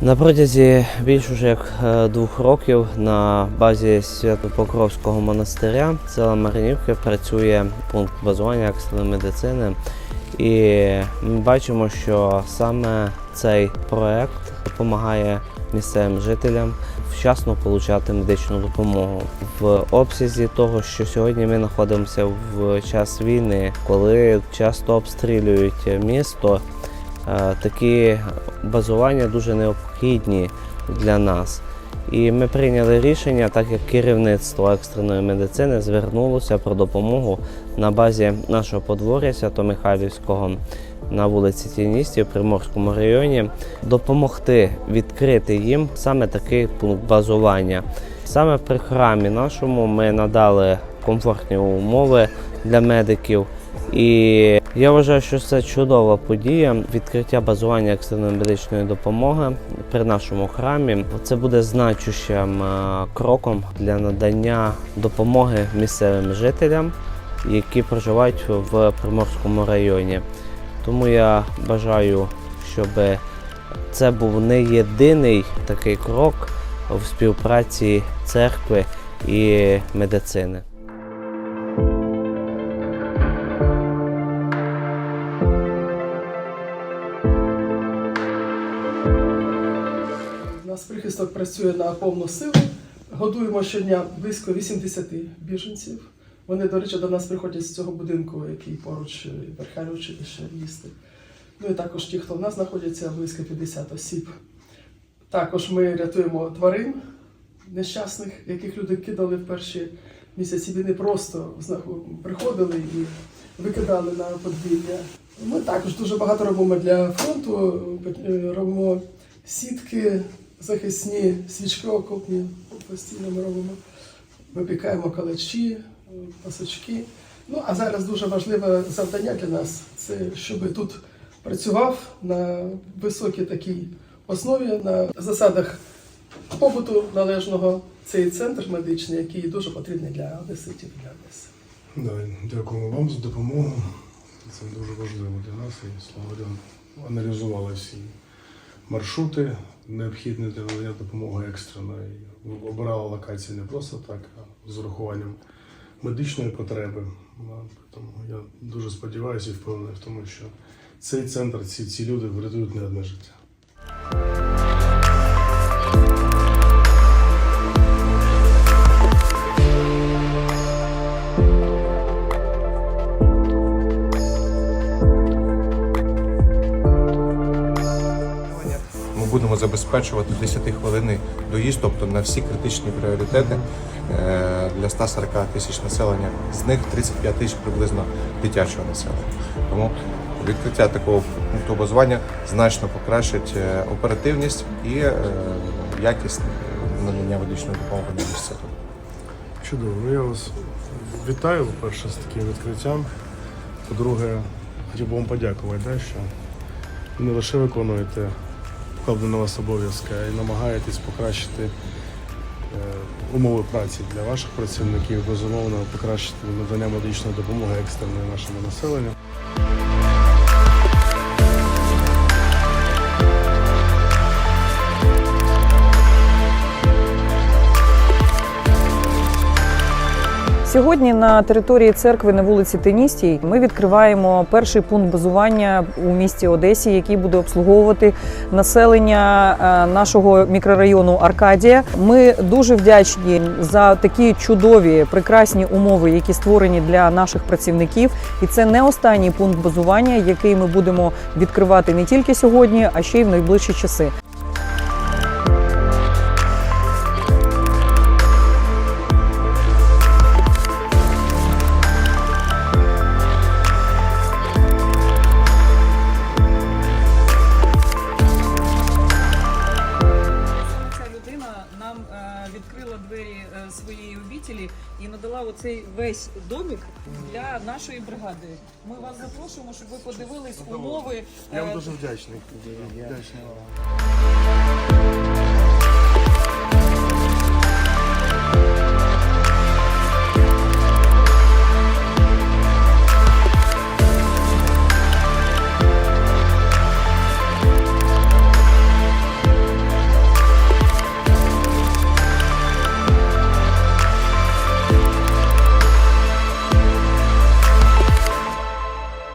На протязі більш уже як е, двох років на базі Свято-Покровського монастиря села Маринівки працює пункт базування екстреної медицини. І ми бачимо, що саме цей проект допомагає місцевим жителям вчасно отримати медичну допомогу в обсязі того, що сьогодні ми знаходимося в час війни, коли часто обстрілюють місто. Е, Такі базування дуже необхідні для нас. І ми прийняли рішення, так як керівництво екстреної медицини звернулося про допомогу на базі нашого подвор'я Свято-Михайлівського на вулиці Тіністів в Приморському районі допомогти відкрити їм саме такий пункт базування. Саме при храмі нашому ми надали комфортні умови для медиків. І я вважаю, що це чудова подія відкриття базування екстреної медичної допомоги при нашому храмі. Це буде значущим е, кроком для надання допомоги місцевим жителям, які проживають в Приморському районі. Тому я бажаю, щоб це був не єдиний такий крок в співпраці церкви і медицини. Нас прихисток працює на повну силу. Годуємо щодня близько 80 біженців. Вони, до речі, до нас приходять з цього будинку, який поруч е, Верхарі училище їсти. Ну і також ті, хто в нас знаходяться, близько 50 осіб. Також ми рятуємо тварин нещасних, яких люди кидали в перші місяці війни, просто приходили і викидали на подвір'я. Ми також дуже багато робимо для фронту, е, робимо сітки захисні, свічки окопні постійно ми робимо. Випікаємо калачі, е, пасочки. Ну а зараз дуже важливе завдання для нас це щоб тут працював на високій такій основі, на засадах побуту належного цей центр медичний, який дуже потрібний для одеситів для Одеси. Дякуємо вам за допомогу. Це дуже важливо для нас. І Слобода аналізували всі маршрути, необхідні для надання допомоги екстреної. Обирала локації не просто так, а з урахуванням медичної потреби. Тому я дуже сподіваюся і впевнений в тому, що цей центр, ці, ці люди врятують не одне життя. Будемо забезпечувати 10 хвилинний доїзд, тобто на всі критичні пріоритети е, для 140 тисяч населення. З них 35 тисяч приблизно дитячого населення. Тому відкриття такого пункту базування значно покращить е, оперативність і е, якість надання медичної допомоги на місцях. Чудово. Ну я вас вітаю, по-перше, з таким відкриттям. По-друге, хотів би вам подякувати, да, що не лише виконуєте покладені на вас обов'язка і намагаєтесь покращити е, умови праці для ваших працівників, безумовно, покращити надання медичної допомоги екстреної нашому населенню. Сьогодні на території церкви на вулиці Теністій ми відкриваємо перший пункт базування у місті Одесі, який буде обслуговувати населення е, нашого мікрорайону Аркадія. Ми дуже вдячні за такі чудові прекрасні умови, які створені для наших працівників. І це не останній пункт базування, який ми будемо відкривати не тільки сьогодні, а ще й в найближчі часи. Відкрила двері е, своєї обітелі і надала оцей весь домик для нашої бригади. Ми вас запрошуємо, щоб ви подивились умови. Я вам е, дуже вдячний. Вдячний вам.